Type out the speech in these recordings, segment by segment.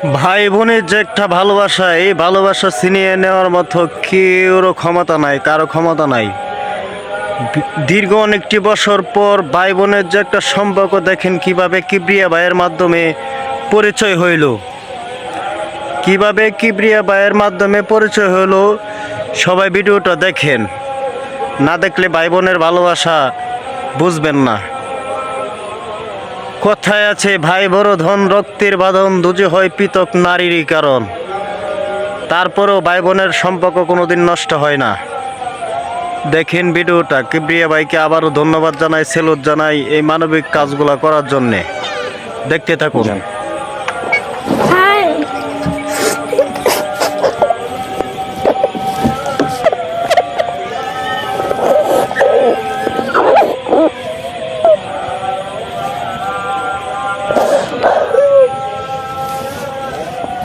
ভাই বোনের যে একটা ভালোবাসা, এই ভালোবাসা ছিনিয়ে নেওয়ার মতো কেউরও ক্ষমতা নাই, কারও ক্ষমতা নাই। দীর্ঘ অনেকটি বছর পর ভাই বোনের যে একটা সম্পর্ক দেখেন কীভাবে কিবরিয়া ভাইয়ের মাধ্যমে পরিচয় হইল। কীভাবে কিবরিয়া ভাইয়ের মাধ্যমে পরিচয় হলো সবাই ভিডিওটা দেখেন। না দেখলে ভাই বোনের ভালোবাসা বুঝবেন না। কথায় আছে ভাই বড় ধন রক্তের বাঁধন দুজে হয় পৃথক নারীরই কারণ। তারপরেও ভাই বোনের সম্পর্ক কোনোদিন নষ্ট হয় না। দেখেন ভিডিওটা, কিবরিয়া ভাইকে আবারও ধন্যবাদ জানাই, সেলুট জানাই এই মানবিক কাজগুলো করার জন্যে। দেখতে থাকুন।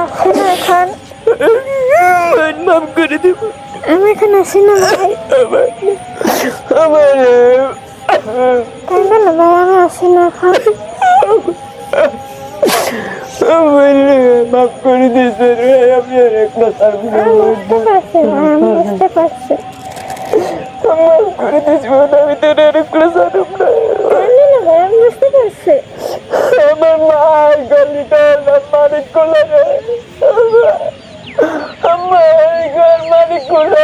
এখন মাফ করে দেব আমি এখন আছি না ভাই। আমার না ভাই, আমি না এখন। আমার করে দিয়েছে আমি আর একটা না। আমি করে দিয়েছি আমি তোর আর একটা জানুম না বুঝতে পারছি। আমার গলিটা আমার মালিক করল রে আমার ঘর মালিক করল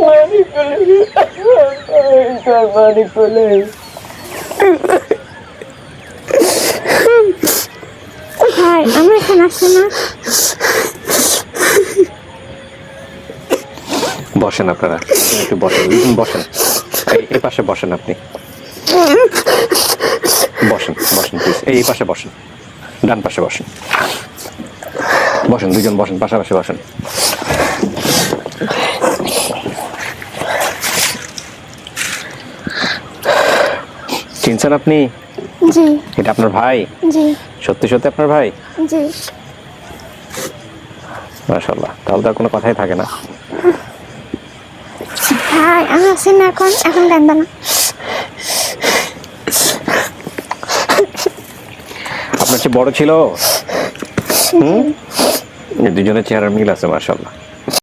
মালিক করল মালিক করল ভাই আমি এখন আছি না? বসেন আপনারা। একটু বসেন বসেন। এই- এই পাশে বসেন আপনি। বসেন বসেন এই পাশে বসেন ডান পাশে বসেন। বসেন দুজন বসেন পাশাপাশি বসেন। চিনছেন আপনি? জি। এটা আপনার ভাই? জি। সত্যি সত্যি আপনার ভাই? জি। মাশাল্লাহ তাহলে তো কোনো কথাই থাকে না। ভাই আমি আছি না এখন এখন দেন না আপনার চেয়ে বড় ছিল। হুম? দুজনের চেহারা মিল আছে মাশাল্লাহ